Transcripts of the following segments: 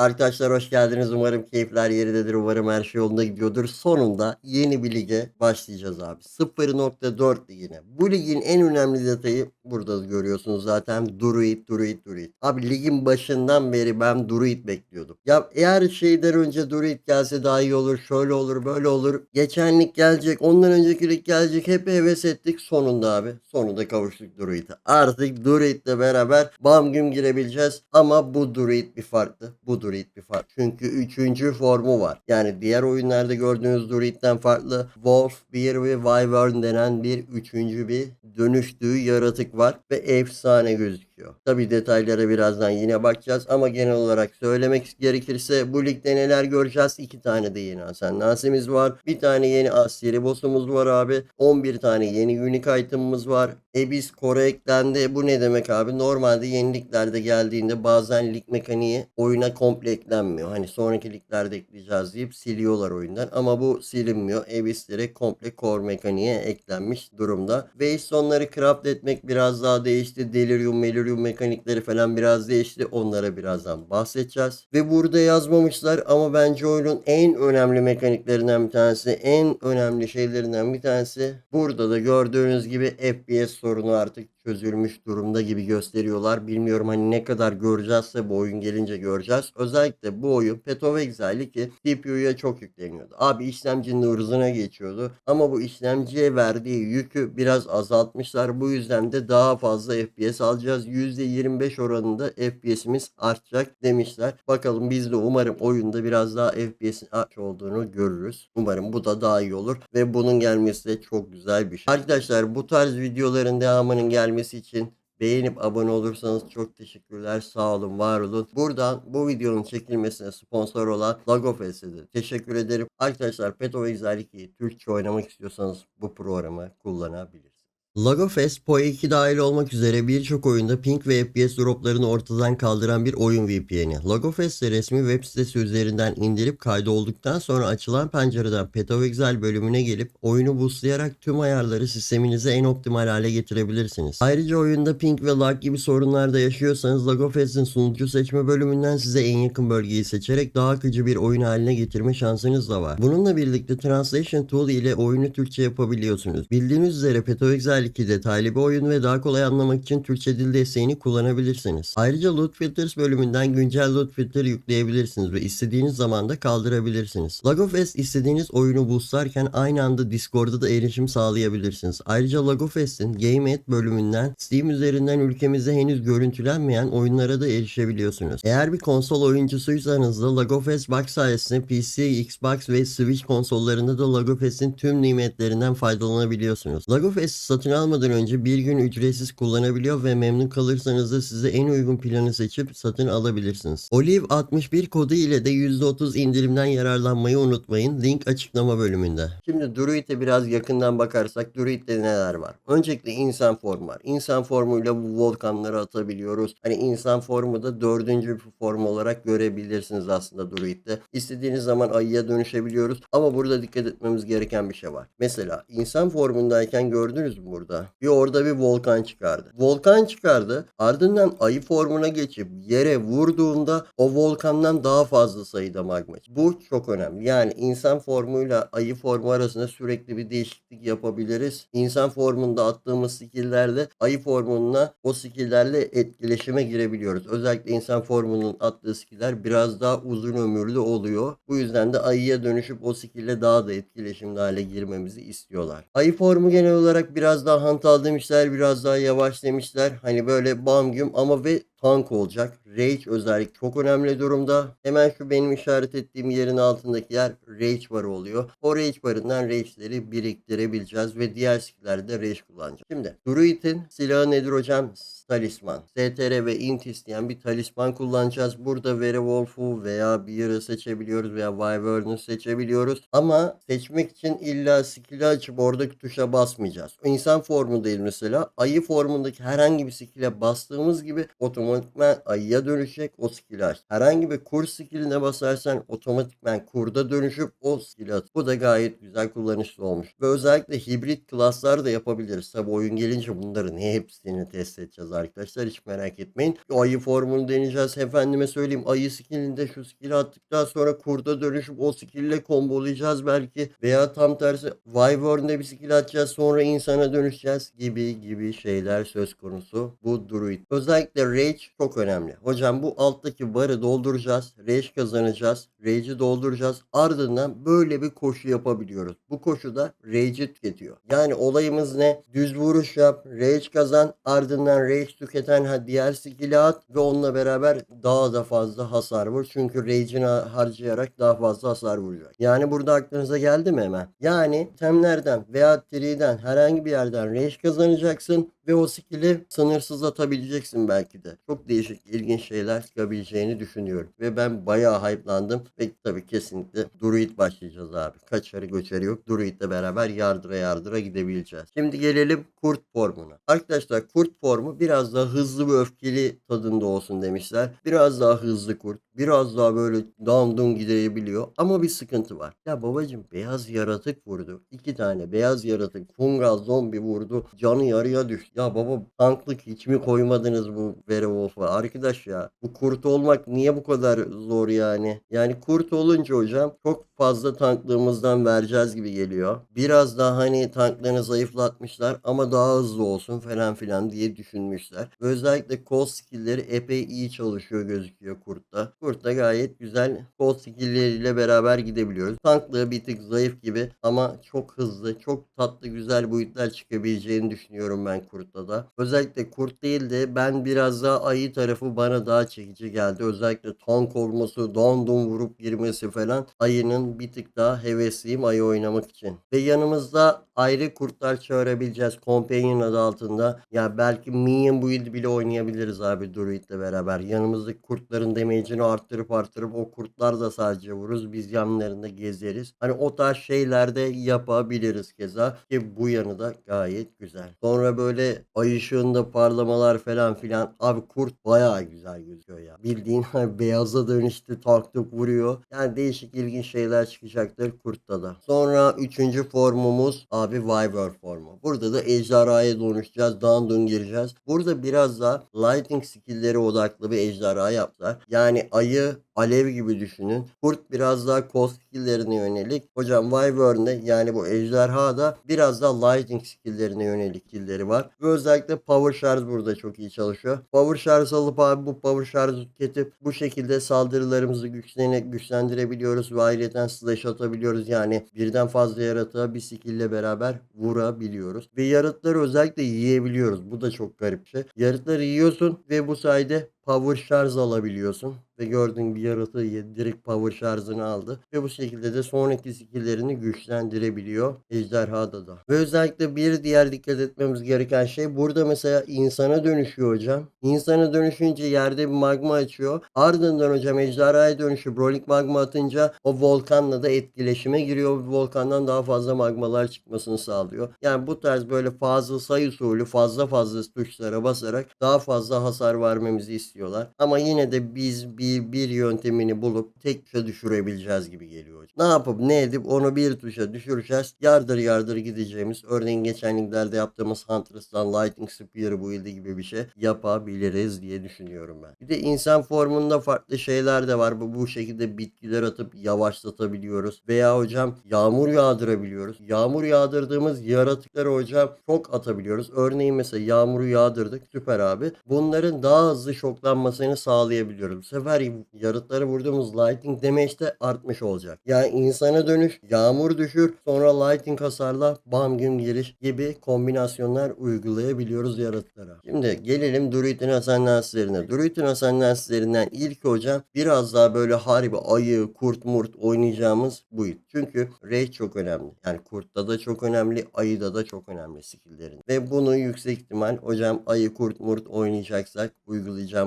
Arkadaşlar hoş geldiniz. Umarım keyifler yerindedir. Umarım her şey yolunda gidiyordur. Sonunda yeni bir lige başlayacağız abi. 0.4 ligine. Bu ligin en önemli detayı burada görüyorsunuz zaten. Druid, Druid, Druid. Abi ligin başından beri ben Druid bekliyordum. Ya eğer şeyden önce Druid gelse daha iyi olur. Şöyle olur, böyle olur. Geçen lig gelecek, ondan önceki lig gelecek. Hep heves ettik. Sonunda abi. Sonunda kavuştuk Druid'e. Artık Druid'le beraber bam güm girebileceğiz. Ama bu Druid bir farklı. Bu Druid bir farklı. Çünkü üçüncü formu var. Yani diğer oyunlarda gördüğünüz Druid'den farklı. Wolf, Bear ve Wyvern denen bir üçüncü bir dönüştüğü yaratık var. Ve efsane gözüküyor. Tabi detaylara birazdan yine bakacağız. Ama genel olarak söylemek gerekirse bu ligde neler göreceğiz? İki tane de yeni Hasan Nasimiz var. Bir tane yeni Asyeri boss'umuz var abi. 11 tane yeni unique item'ımız var. Ebis Core eklendi. Bu ne demek abi? Normalde yeniliklerde geldiğinde bazen lig mekaniği oyuna komple eklenmiyor. Hani sonraki liglerde ekleyeceğiz deyip siliyorlar oyundan. Ama bu silinmiyor. Ebis direkt komple core mekaniğe eklenmiş durumda. Waystone'ları craft etmek biraz daha değişti. Delirium, Melirium mekanikleri falan biraz değişti. Onlara birazdan bahsedeceğiz. Ve burada yazmamışlar ama bence oyunun en önemli mekaniklerinden bir tanesi, en önemli şeylerinden bir tanesi. Burada da gördüğünüz gibi FPS sorunu artık çözülmüş durumda gibi gösteriyorlar. Bilmiyorum hani ne kadar göreceğizse bu oyun gelince göreceğiz. Özellikle bu oyun Path of Exile'i ki CPU'ya çok yükleniyordu. Abi işlemcinin hızına geçiyordu. Ama bu işlemciye verdiği yükü biraz azaltmışlar. Bu yüzden de daha fazla FPS alacağız. %25 oranında FPS'imiz artacak demişler. Bakalım biz de umarım oyunda biraz daha FPS'in artmış olduğunu görürüz. Umarım bu da daha iyi olur. Ve bunun gelmesi de çok güzel bir şey. Arkadaşlar bu tarz videoların devamının gelmesi için Beğenip abone olursanız çok teşekkürler. Sağ olun, var olun. Buradan bu videonun çekilmesine sponsor olan Lagofest'e teşekkür ederim. Arkadaşlar Peto Exile 2'yi Türkçe oynamak istiyorsanız bu programı kullanabilirsiniz. Lagofest, PoE 2 dahil olmak üzere birçok oyunda ping ve FPS droplarını ortadan kaldıran bir oyun VPN'i. Lagofest'te resmi web sitesi üzerinden indirip kaydolduktan sonra açılan pencereden Exile bölümüne gelip oyunu boostlayarak tüm ayarları sisteminize en optimal hale getirebilirsiniz. Ayrıca oyunda ping ve lag gibi sorunlar da yaşıyorsanız Lagofest'in sunucu seçme bölümünden size en yakın bölgeyi seçerek daha akıcı bir oyun haline getirme şansınız da var. Bununla birlikte Translation Tool ile oyunu Türkçe yapabiliyorsunuz. Bildiğiniz üzere Path 2 detaylı bir oyun ve daha kolay anlamak için Türkçe dil desteğini kullanabilirsiniz. Ayrıca Loot Filters bölümünden güncel loot filter yükleyebilirsiniz ve istediğiniz zaman da kaldırabilirsiniz. Lagofest istediğiniz oyunu boostlarken aynı anda Discord'da da erişim sağlayabilirsiniz. Ayrıca Lagofest'in Game Aid bölümünden Steam üzerinden ülkemizde henüz görüntülenmeyen oyunlara da erişebiliyorsunuz. Eğer bir konsol oyuncusuysanız da Lagofest Box sayesinde PC, Xbox ve Switch konsollarında da Lagofest'in tüm nimetlerinden faydalanabiliyorsunuz. Lagofest'i satın almadan önce bir gün ücretsiz kullanabiliyor ve memnun kalırsanız da size en uygun planı seçip satın alabilirsiniz. Olive 61 kodu ile de %30 indirimden yararlanmayı unutmayın. Link açıklama bölümünde. Şimdi Druid'e biraz yakından bakarsak Druid'de neler var? Öncelikle insan formu var. İnsan formuyla bu volkanları atabiliyoruz. Hani insan formu da dördüncü bir form olarak görebilirsiniz aslında Druid'de. İstediğiniz zaman ayıya dönüşebiliyoruz. Ama burada dikkat etmemiz gereken bir şey var. Mesela insan formundayken gördünüz mü burada? Bir orada bir volkan çıkardı. Volkan çıkardı. Ardından ayı formuna geçip yere vurduğunda o volkandan daha fazla sayıda magma. Bu çok önemli. Yani insan formuyla ayı formu arasında sürekli bir değişiklik yapabiliriz. İnsan formunda attığımız skill'lerle ayı formuna o skill'lerle etkileşime girebiliyoruz. Özellikle insan formunun attığı skill'ler biraz daha uzun ömürlü oluyor. Bu yüzden de ayıya dönüşüp o skill'le daha da etkileşimli hale girmemizi istiyorlar. Ayı formu genel olarak biraz daha hantal demişler, biraz daha yavaş demişler. Hani böyle bam güm ama ve tank olacak. Rage özellik çok önemli durumda. Hemen şu benim işaret ettiğim yerin altındaki yer Rage barı oluyor. O Rage barından Rage'leri biriktirebileceğiz ve diğer skill'lerde Rage kullanacağız. Şimdi Druid'in silahı nedir hocam? Talisman. STR ve int isteyen bir talisman kullanacağız. Burada Werewolf'u veya Bear'ı seçebiliyoruz veya Wyvern'ı seçebiliyoruz. Ama seçmek için illa skill'i açıp oradaki tuşa basmayacağız. İnsan formundayız mesela. Ayı formundaki herhangi bir skill'e bastığımız gibi otomatik otomatikman ayıya dönüşecek o skill'i aç. Herhangi bir kur skill'ine basarsan otomatikman kurda dönüşüp o skill'i at. Bu da gayet güzel kullanışlı olmuş. Ve özellikle hibrit klaslar da yapabiliriz. Tabi oyun gelince bunların hepsini test edeceğiz arkadaşlar. Hiç merak etmeyin. Ayı formunu deneyeceğiz. Efendime söyleyeyim ayı skill'inde şu skill'i attıktan sonra kurda dönüşüp o skill'le kombolayacağız belki. Veya tam tersi Wyvern'de bir skill atacağız sonra insana dönüşeceğiz gibi gibi şeyler söz konusu. Bu druid. Özellikle rage çok önemli. Hocam bu alttaki barı dolduracağız. Rage kazanacağız. Rage'i dolduracağız. Ardından böyle bir koşu yapabiliyoruz. Bu koşuda rage'i tüketiyor. Yani olayımız ne? Düz vuruş yap, rage kazan, ardından rage tüketen ha- diğer skill'i at ve onunla beraber daha da fazla hasar vur. Çünkü rage'ini ha- harcayarak daha fazla hasar vuracak. Yani burada aklınıza geldi mi hemen? Yani temlerden veya tree'den herhangi bir yerden rage kazanacaksın ve o skill'i sınırsız atabileceksin belki de. Çok değişik, ilginç şeyler çıkabileceğini düşünüyorum. Ve ben bayağı hype'landım. Ve tabii kesinlikle Druid başlayacağız abi. Kaçarı göçeri yok. Druid'le beraber yardıra yardıra gidebileceğiz. Şimdi gelelim kurt formuna. Arkadaşlar kurt formu biraz daha hızlı ve öfkeli tadında olsun demişler. Biraz daha hızlı kurt. Biraz daha böyle down gidebiliyor. Ama bir sıkıntı var. Ya babacım beyaz yaratık vurdu. İki tane beyaz yaratık fungal zombi vurdu. Canı yarıya düştü. Ya baba tanklık hiç mi koymadınız bu Werewolf'a? Arkadaş ya bu kurt olmak niye bu kadar zor yani? Yani kurt olunca hocam çok fazla tanklığımızdan vereceğiz gibi geliyor. Biraz daha hani tanklarını zayıflatmışlar ama daha hızlı olsun falan filan diye düşünmüşler. Özellikle kol skill'leri epey iyi çalışıyor gözüküyor kurtta. Kurtta gayet güzel kol skill'leriyle beraber gidebiliyoruz. Tanklığı bir tık zayıf gibi ama çok hızlı, çok tatlı güzel boyutlar çıkabileceğini düşünüyorum ben kurtta da. Özellikle kurt değil de ben biraz daha ayı tarafı bana daha çekici geldi. Özellikle tank olması, dandum vurup girmesi falan ayının bir tık daha hevesliyim ayı oynamak için. Ve yanımızda ayrı kurtlar çağırabileceğiz. Companion adı altında. Ya belki Minion build bile oynayabiliriz abi Druid'le beraber. Yanımızdaki kurtların damage'ini arttırıp arttırıp o kurtlar da sadece vururuz. Biz yanlarında gezeriz. Hani o tarz şeyler de yapabiliriz keza. Ki bu yanı da gayet güzel. Sonra böyle ay ışığında parlamalar falan filan. Abi kurt bayağı güzel gözüküyor ya. Bildiğin hani beyaza dönüştü tak tuk vuruyor. Yani değişik ilginç şeyler çıkacaktır kurtta da. Sonra üçüncü formumuz abi Wyvern formu. Burada da ejderhaya dönüşeceğiz. Dandun gireceğiz. Burada biraz da lighting skill'leri odaklı bir ejderha yaptılar. Yani ayı alev gibi düşünün. Kurt biraz daha kol skill'lerine yönelik. Hocam Wyvern'de yani bu ejderha da biraz daha lighting skill'lerine yönelik skill'leri var. Ve özellikle power charge burada çok iyi çalışıyor. Power charge alıp abi bu power charge tüketip bu şekilde saldırılarımızı güçlene, güçlendirebiliyoruz ve ayrıca slash atabiliyoruz. Yani birden fazla yaratığa bir skill ile beraber vurabiliyoruz. Ve yaratları özellikle yiyebiliyoruz. Bu da çok garip bir şey. Yaratları yiyorsun ve bu sayede power şarj alabiliyorsun. Ve gördüğün bir yaratığı direkt power şarjını aldı. Ve bu şekilde de sonraki skilllerini güçlendirebiliyor ejderhada da. Ve özellikle bir diğer dikkat etmemiz gereken şey burada mesela insana dönüşüyor hocam. İnsana dönüşünce yerde bir magma açıyor. Ardından hocam ejderhaya dönüşüp rolling magma atınca o volkanla da etkileşime giriyor. Bu volkandan daha fazla magmalar çıkmasını sağlıyor. Yani bu tarz böyle fazla sayı usulü fazla fazla tuşlara basarak daha fazla hasar vermemizi istiyorlar. Ama yine de biz bir, bir yöntemini bulup tek tuşa düşürebileceğiz gibi geliyor. Ne yapıp ne edip onu bir tuşa düşüreceğiz. Yardır yardır gideceğimiz örneğin geçen liglerde yaptığımız Hunters'tan Lightning Spear build'i gibi bir şey yapabiliriz diye düşünüyorum ben. Bir de insan formunda farklı şeyler de var. Bu, bu şekilde bitkiler atıp yavaşlatabiliyoruz. Veya hocam yağmur yağdırabiliyoruz. Yağmur yağdırdığımız yaratıkları hocam çok atabiliyoruz. Örneğin mesela yağmuru yağdırdık. Süper abi. Bunların daha hızlı şoklanmasını sağlayabiliyoruz. Bu sefer yaratıklara vurduğumuz lighting damage de artmış olacak. Yani insana dönüş, yağmur düşür, sonra lighting hasarla bam güm giriş gibi kombinasyonlar uygulayabiliyoruz yaratıklara. Şimdi gelelim Druid'in ascendenslerine. Druid'in ascendenslerinden ilk hocam biraz daha böyle harbi ayı, kurt murt oynayacağımız build. Çünkü Rage çok önemli. Yani kurtta da çok önemli, ayıda da çok önemli skill'lerin. Ve bunu yüksek ihtimal hocam ayı, kurt murt oynayacaksak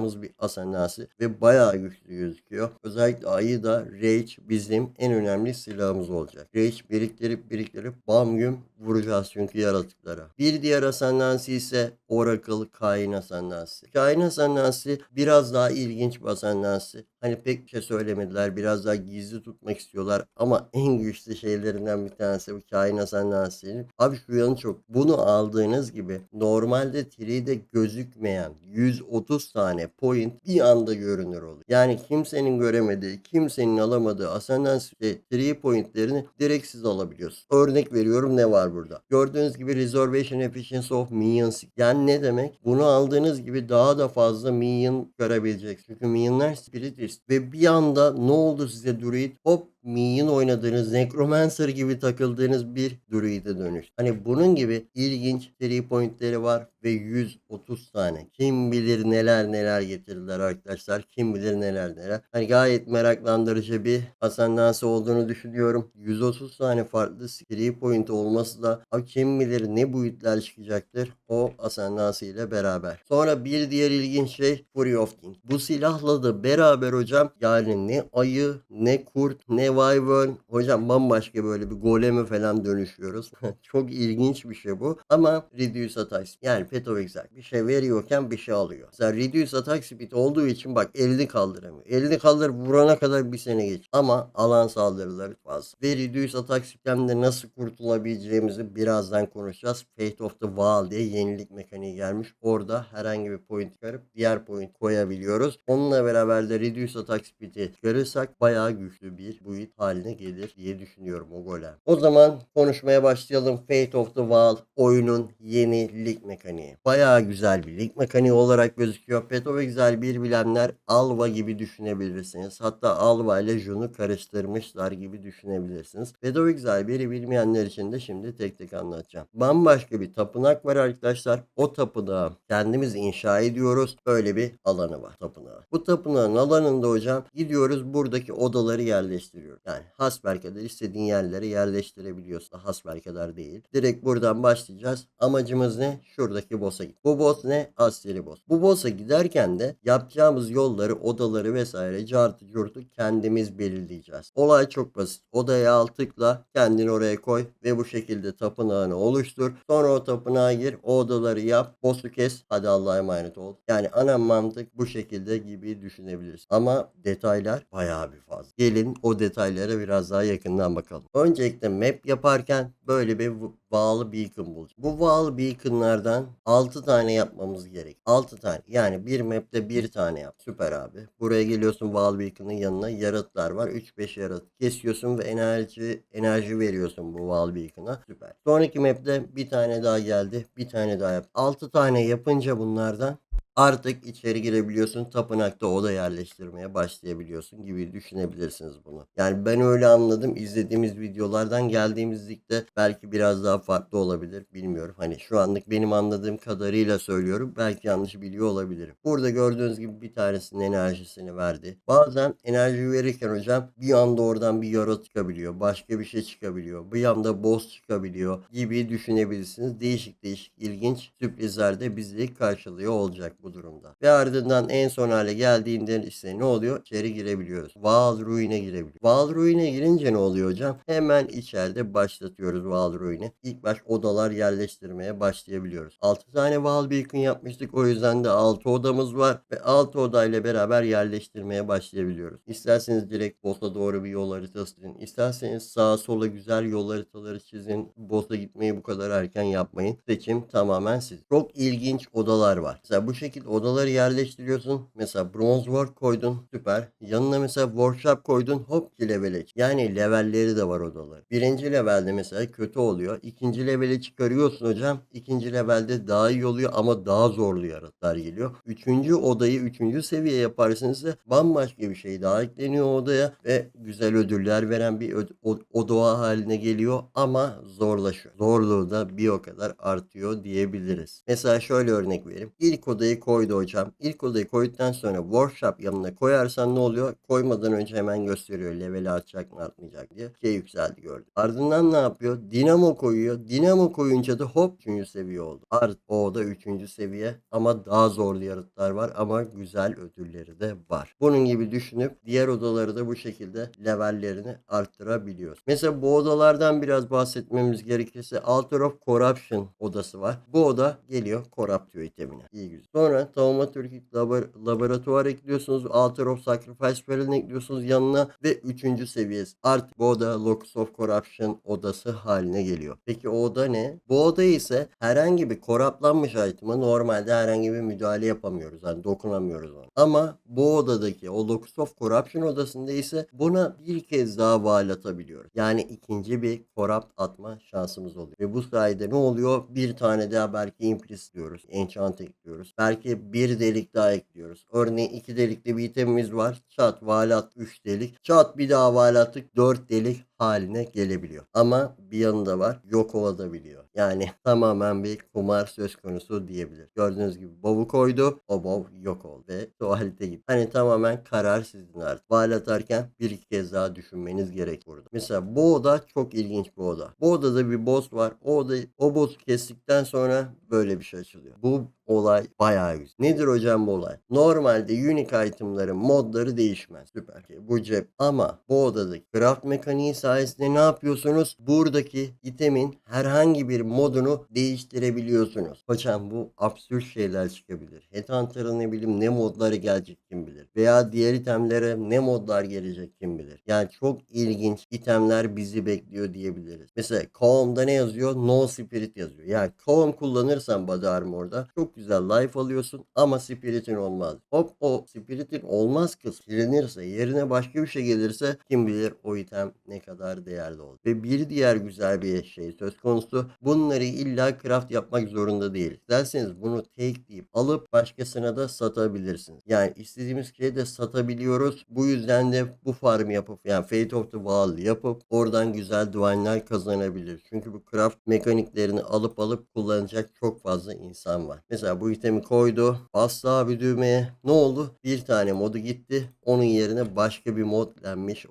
uygulayacağımız bir ascendansı ve bayağı güçlü gözüküyor. Özellikle ayı da Rage bizim en önemli silahımız olacak. Rage biriktirip biriktirip bam güm vuracağız çünkü yaratıklara. Bir diğer asendansi ise Oracle Kain asendansi. Kain asendansi biraz daha ilginç bir asendansi. Hani pek bir şey söylemediler. Biraz daha gizli tutmak istiyorlar. Ama en güçlü şeylerinden bir tanesi bu Kain asendansinin. Abi şu yanı çok. Bunu aldığınız gibi normalde 3'de gözükmeyen 130 tane point bir anda görünür oluyor. Yani kimsenin göremediği, kimsenin alamadığı Ascendance 3 pointlerini direkt siz alabiliyorsunuz. Örnek veriyorum ne var burada? Gördüğünüz gibi Reservation Efficiency of Minions. Yani ne demek? Bunu aldığınız gibi daha da fazla minion görebileceksiniz. Çünkü minionlar spiritist. Ve bir anda ne oldu size Druid? Hop Minion oynadığınız, Necromancer gibi takıldığınız bir druid'e dönüş. Hani bunun gibi ilginç 3 pointleri var ve 130 tane. Kim bilir neler neler getirdiler arkadaşlar. Kim bilir neler neler. Hani gayet meraklandırıcı bir asendansı olduğunu düşünüyorum. 130 tane farklı 3 point olması da abi kim bilir ne boyutlar çıkacaktır o asendansı ile beraber. Sonra bir diğer ilginç şey Fury of King. Bu silahla da beraber hocam yani ne ayı ne kurt ne wyvern hocam bambaşka böyle bir goleme falan dönüşüyoruz. Çok ilginç bir şey bu. Ama reduce attack yani Pet of Exile bir şey veriyorken bir şey alıyor. Mesela reduce attack speed olduğu için bak elini kaldıramıyor. Elini kaldır vurana kadar bir sene geç. Ama alan saldırıları fazla. Ve reduce attack speed'den nasıl kurtulabileceğimizi birazdan konuşacağız. Fate of the Wall diye yenilik mekaniği gelmiş. Orada herhangi bir point çıkarıp diğer point koyabiliyoruz. Onunla beraber de reduce attack speed'i çıkarırsak bayağı güçlü bir build haline gelir diye düşünüyorum o golem. O zaman konuşmaya başlayalım. Fate of the Wall oyunun yeni lig mekaniği. Bayağı güzel bir lig mekaniği olarak gözüküyor. Pet of Exile bir bilenler Alva gibi düşünebilirsiniz. Hatta Alva ile Jun'u karıştırmışlar gibi düşünebilirsiniz. Pet of Exile biri bilmeyenler için de şimdi tek tek anlatacağım. Bambaşka bir tapınak var arkadaşlar. O tapınağı kendimiz inşa ediyoruz. Böyle bir alanı var tapınağı. Bu tapınağın alanında hocam gidiyoruz buradaki odaları yerleştiriyoruz. Yani hasbelkader istediğin yerlere yerleştirebiliyorsun. Hasbelkader değil. Direkt buradan başlayacağız. Amacımız ne? Şuradaki boss'a git. Bu boss ne? Askeri boss. Bu boss'a giderken de yapacağımız yolları, odaları vesaire cartı curtu kendimiz belirleyeceğiz. Olay çok basit. Odaya al tıkla, kendini oraya koy ve bu şekilde tapınağını oluştur. Sonra o tapınağa gir, o odaları yap, boss'u kes, hadi Allah'a emanet ol. Yani ana mantık bu şekilde gibi düşünebiliriz. Ama detaylar bayağı bir fazla. Gelin o detaylara biraz daha yakından bakalım. Öncelikle map yaparken böyle bir bağlı beacon bulacağız. Bu bağlı beaconlardan 6 tane yapmamız gerek. 6 tane. Yani bir map'te bir tane yap. Süper abi. Buraya geliyorsun bağlı beacon'ın yanına yaratıklar var. 3-5 yaratık kesiyorsun ve enerji enerji veriyorsun bu bağlı beacon'a. Süper. Sonraki map'te bir tane daha geldi. Bir tane daha yap. 6 tane yapınca bunlardan Artık içeri girebiliyorsun. Tapınakta oda yerleştirmeye başlayabiliyorsun gibi düşünebilirsiniz bunu. Yani ben öyle anladım. İzlediğimiz videolardan geldiğimiz ligde belki biraz daha farklı olabilir. Bilmiyorum. Hani şu anlık benim anladığım kadarıyla söylüyorum. Belki yanlış biliyor olabilirim. Burada gördüğünüz gibi bir tanesinin enerjisini verdi. Bazen enerji verirken hocam bir anda oradan bir yara çıkabiliyor. Başka bir şey çıkabiliyor. Bir anda boss çıkabiliyor gibi düşünebilirsiniz. Değişik değişik ilginç sürprizler de bizi karşılıyor olacak bu durumda. Ve ardından en son hale geldiğinde işte ne oluyor? İçeri girebiliyoruz. Vaal Ruin'e girebiliyoruz. Vaal Ruin'e girince ne oluyor hocam? Hemen içeride başlatıyoruz Vaal Ruin'i. İlk baş odalar yerleştirmeye başlayabiliyoruz. 6 tane Vaal Beacon yapmıştık. O yüzden de 6 odamız var. Ve 6 odayla beraber yerleştirmeye başlayabiliyoruz. İsterseniz direkt boss'a doğru bir yol haritası çizin. İsterseniz sağa sola güzel yol haritaları çizin. Boss'a gitmeyi bu kadar erken yapmayın. Seçim tamamen siz. Çok ilginç odalar var. Mesela bu şekilde odaları yerleştiriyorsun. Mesela bronze work koydun. Süper. Yanına mesela workshop koydun. Hop 2 levele. çık. Yani levelleri de var odaları. Birinci levelde mesela kötü oluyor. İkinci levele çıkarıyorsun hocam. İkinci levelde daha iyi oluyor ama daha zorlu yaratıklar geliyor. Üçüncü odayı üçüncü seviye yaparsınız da bambaşka bir şey daha ekleniyor odaya ve güzel ödüller veren bir öd- o, o doğa haline geliyor ama zorlaşıyor. Zorluğu da bir o kadar artıyor diyebiliriz. Mesela şöyle örnek vereyim. İlk odayı koydu hocam. İlk odayı koyduktan sonra workshop yanına koyarsan ne oluyor? Koymadan önce hemen gösteriyor. Leveli artacak mı artmayacak diye. Şey yükseldi gördüm. Ardından ne yapıyor? Dinamo koyuyor. Dinamo koyunca da hop 3. seviye oldu. Art o oda 3. seviye ama daha zorlu yaratlar var ama güzel ödülleri de var. Bunun gibi düşünüp diğer odaları da bu şekilde levellerini arttırabiliyoruz. Mesela bu odalardan biraz bahsetmemiz gerekirse Altar of Corruption odası var. Bu oda geliyor Corrupt itemine. İyi güzel. Sonra Taumaturgic Labor- Laboratuvar ekliyorsunuz. Altar of Sacrifice Barrel'ini ekliyorsunuz yanına ve 3. seviyesi. Artık bu oda Locus of Corruption odası haline geliyor. Peki o oda ne? Bu oda ise herhangi bir koraplanmış item'a normalde herhangi bir müdahale yapamıyoruz. Yani dokunamıyoruz ona. Ama bu odadaki o Locus of Corruption odasında ise buna bir kez daha vaal atabiliyoruz. Yani ikinci bir corrupt atma şansımız oluyor. Ve bu sayede ne oluyor? Bir tane daha belki Impress diyoruz. Enchant ekliyoruz. Belki bir delik daha ekliyoruz. Örneğin iki delikli bir itemimiz var. Çat vaal at 3 delik. Çat bir daha vaal attık 4 delik haline gelebiliyor. Ama bir yanında var yok olabiliyor. Yani tamamen bir kumar söz konusu diyebilir. Gördüğünüz gibi bovu koydu. O bov yok oldu ve tuvalete gitti. Hani tamamen karar sizin artık. Vaal atarken bir iki kez daha düşünmeniz gerek burada. Mesela bu oda çok ilginç bir oda. Bu odada bir boss var. O odayı, o boss'u kestikten sonra böyle bir şey açılıyor. Bu olay bayağı güzel. Nedir hocam bu olay? Normalde unique itemların modları değişmez. Süper. Bu cep. Ama bu odadaki craft mekaniği sayesinde ne yapıyorsunuz? Buradaki itemin herhangi bir modunu değiştirebiliyorsunuz. Hocam bu absürt şeyler çıkabilir. Headhunter'ın ne bileyim ne modları gelecek kim bilir. Veya diğer itemlere ne modlar gelecek kim bilir. Yani çok ilginç itemler bizi bekliyor diyebiliriz. Mesela Calm'da ne yazıyor? No Spirit yazıyor. Yani Calm kullanırsan Body Armor'da çok güzel life alıyorsun ama Spirit'in olmaz. Hop o Spirit'in olmaz kız silinirse yerine başka bir şey gelirse kim bilir o item ne kadar değerli olur. Ve bir diğer güzel bir şey söz konusu bunları illa craft yapmak zorunda değil. İsterseniz bunu take deyip alıp başkasına da satabilirsiniz. Yani istediğimiz şeyi de satabiliyoruz. Bu yüzden de bu farm yapıp yani Fate of the Wall yapıp oradan güzel divine'lar kazanabilir. Çünkü bu craft mekaniklerini alıp alıp kullanacak çok fazla insan var. Mesela bu itemi koydu. Bastı abi düğmeye. Ne oldu? Bir tane modu gitti. Onun yerine başka bir mod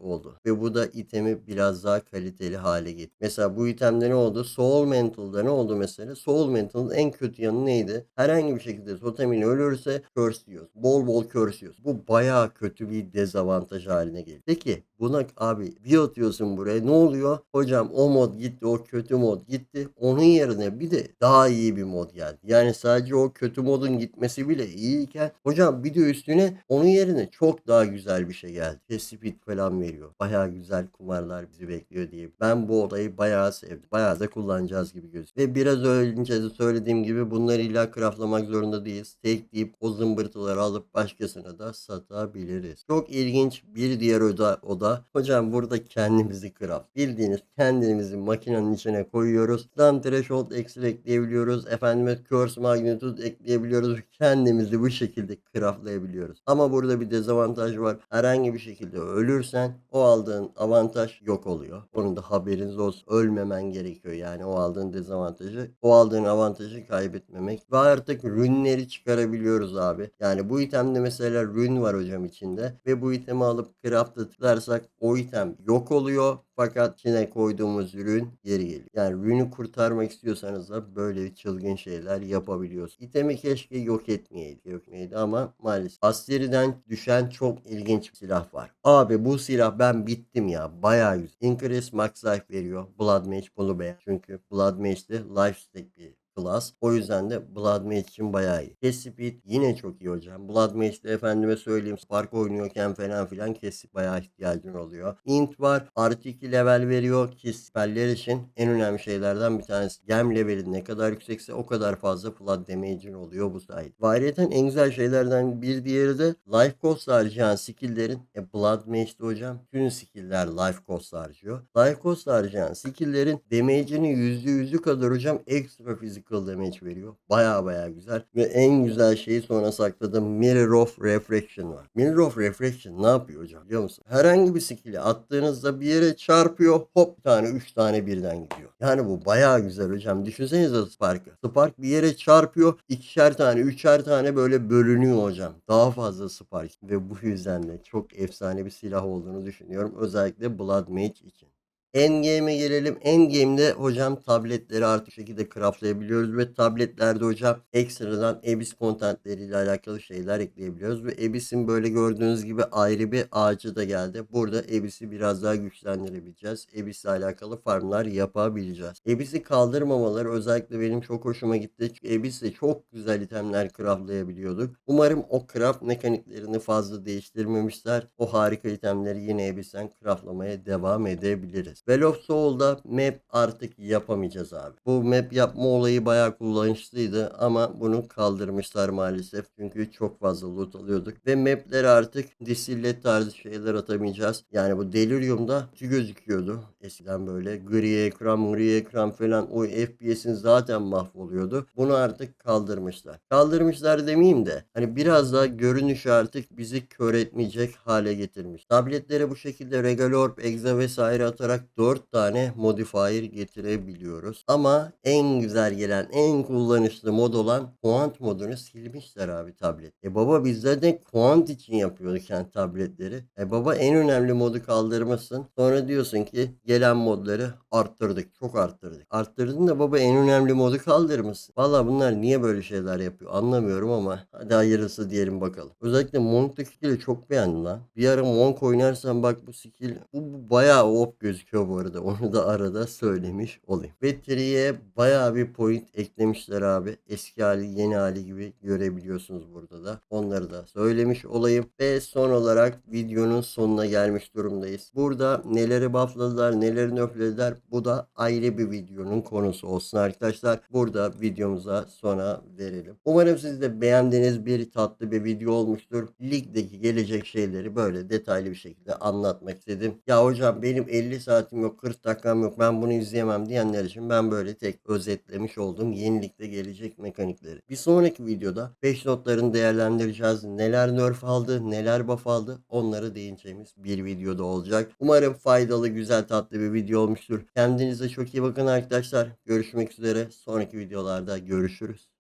oldu. Ve bu da itemi biraz daha kaliteli hale getirdi. Mesela bu itemde ne oldu? Soul Mental'da ne oldu mesela? Soul Mental'ın en kötü yanı neydi? Herhangi bir şekilde totemin ölürse curse yiyoruz. Bol bol curse yiyoruz. Bu bayağı kötü bir dezavantaj haline geliyor. Peki buna abi bir atıyorsun buraya ne oluyor? Hocam o mod gitti o kötü mod gitti. Onun yerine bir de daha iyi bir mod geldi. Yani sadece o kötü modun gitmesi bile iyiyken hocam bir de üstüne onun yerine çok daha güzel bir şey geldi. Test speed falan veriyor. Bayağı güzel kumarlar bizi bekliyor diye. Ben bu olayı bayağı sevdim. Bayağı da kullanacağız gibi gözüküyor. Ve biraz önce de söylediğim gibi bunları illa craftlamak zorunda değiliz. Stake deyip o zımbırtıları alıp başkasına da satabiliriz. Çok ilginç bir diğer oda, oda. Hocam burada kendimizi craft. Bildiğiniz kendimizi makinenin içine koyuyoruz. Tam threshold extra ekleyebiliyoruz. Efendime curse magnitude ekleyebiliyoruz. Kendimizi bu şekilde craftlayabiliyoruz. Ama burada bir dezavantaj var. Herhangi bir şekilde ölürsen o aldığın avantaj yok oluyor. Onun da haberiniz olsun. Ölmemen gerekiyor. Yani o aldığın dezavantajı, o aldığın avantajı kaybetmemek. Ve artık rünleri çıkarabiliyoruz abi. Yani bu itemde mesela rün var hocam içinde. Ve bu itemi alıp craft'a tıklarsak o item yok oluyor. Fakat içine koyduğumuz ürün geri geliyor. Yani ürünü kurtarmak istiyorsanız da böyle çılgın şeyler yapabiliyoruz. İtemi keşke yok etmeyeydi. Yok etmeyeydi ama maalesef. Asteri'den düşen çok ilginç bir silah var. Abi bu silah ben bittim ya. Bayağı güzel. Increase Max Life veriyor. Blood Mage bunu beğen. Çünkü Blood Mage'de life stack bir class. O yüzden de Blood Mage için bayağı iyi. Kes Speed yine çok iyi hocam. Blood Mage'de efendime söyleyeyim Spark oynuyorken falan filan kes bayağı ihtiyacın oluyor. Int var. Artı 2 level veriyor ki spell'ler için en önemli şeylerden bir tanesi. Gem leveli ne kadar yüksekse o kadar fazla flood damage'in oluyor bu sayede. Ayrıca en güzel şeylerden bir diğeri de life cost harcayan skill'lerin e, Blood Mage'de hocam tüm skill'ler life cost harcıyor. Life cost harcayan skill'lerin damage'inin %100'ü kadar hocam ekstra fizik critical damage veriyor. Baya baya güzel. Ve en güzel şeyi sonra sakladığım Mirror of Refraction var. Mirror of Refraction ne yapıyor hocam biliyor musun? Herhangi bir skill'i attığınızda bir yere çarpıyor. Hop bir tane 3 tane birden gidiyor. Yani bu baya güzel hocam. Düşünsenize Spark'ı. Spark bir yere çarpıyor. ikişer tane, üçer tane böyle bölünüyor hocam. Daha fazla Spark. Ve bu yüzden de çok efsane bir silah olduğunu düşünüyorum. Özellikle Blood Mage için. Endgame'e gelelim. Endgame'de hocam tabletleri artık şekilde craftlayabiliyoruz ve tabletlerde hocam ekstradan Abyss contentleriyle alakalı şeyler ekleyebiliyoruz ve Abyss'in böyle gördüğünüz gibi ayrı bir ağacı da geldi. Burada Abyss'i biraz daha güçlendirebileceğiz. Abyss'le alakalı farmlar yapabileceğiz. Abyss'i kaldırmamaları özellikle benim çok hoşuma gitti. Çünkü Abyss'le çok güzel itemler craftlayabiliyorduk. Umarım o craft mekaniklerini fazla değiştirmemişler. O harika itemleri yine Abyss'ten craftlamaya devam edebiliriz. Well of Soul'da map artık yapamayacağız abi. Bu map yapma olayı bayağı kullanışlıydı ama bunu kaldırmışlar maalesef. Çünkü çok fazla loot alıyorduk. Ve mapleri artık disillet tarzı şeyler atamayacağız. Yani bu Delirium'da gözüküyordu. Eskiden böyle gri ekran, gri ekran falan o FPS'in zaten mahvoluyordu. Bunu artık kaldırmışlar. Kaldırmışlar demeyeyim de hani biraz daha görünüşü artık bizi kör etmeyecek hale getirmiş. Tabletlere bu şekilde Regal Orb, Exa vesaire atarak 4 tane modifier getirebiliyoruz. Ama en güzel gelen, en kullanışlı mod olan Quant modunu silmişler abi tablet. E baba biz zaten Quant için yapıyorduk yani tabletleri. E baba en önemli modu kaldırmışsın. Sonra diyorsun ki gelen modları arttırdık. Çok arttırdık. Arttırdın da baba en önemli modu kaldırmışsın. Valla bunlar niye böyle şeyler yapıyor anlamıyorum ama hadi hayırlısı diyelim bakalım. Özellikle Monk'taki skill'i çok beğendim lan. Bir ara Monk oynarsan bak bu skill bu, bu bayağı op gözüküyor bu arada. Onu da arada söylemiş olayım. Tri'ye bayağı bir point eklemişler abi. Eski hali yeni hali gibi görebiliyorsunuz burada da. Onları da söylemiş olayım. Ve son olarak videonun sonuna gelmiş durumdayız. Burada neleri buffladılar, neleri nöflediler bu da ayrı bir videonun konusu olsun arkadaşlar. Burada videomuza sona verelim. Umarım siz de beğendiğiniz bir tatlı bir video olmuştur. Ligdeki gelecek şeyleri böyle detaylı bir şekilde anlatmak istedim. Ya hocam benim 50 saatim yok 40 dakikam yok ben bunu izleyemem diyenler için ben böyle tek özetlemiş olduğum yenilikte gelecek mekanikleri. Bir sonraki videoda 5 notlarını değerlendireceğiz. Neler nerf aldı, neler buff aldı onları değineceğimiz bir videoda olacak. Umarım faydalı, güzel, tatlı bir video olmuştur. Kendinize çok iyi bakın arkadaşlar. Görüşmek üzere. Sonraki videolarda görüşürüz.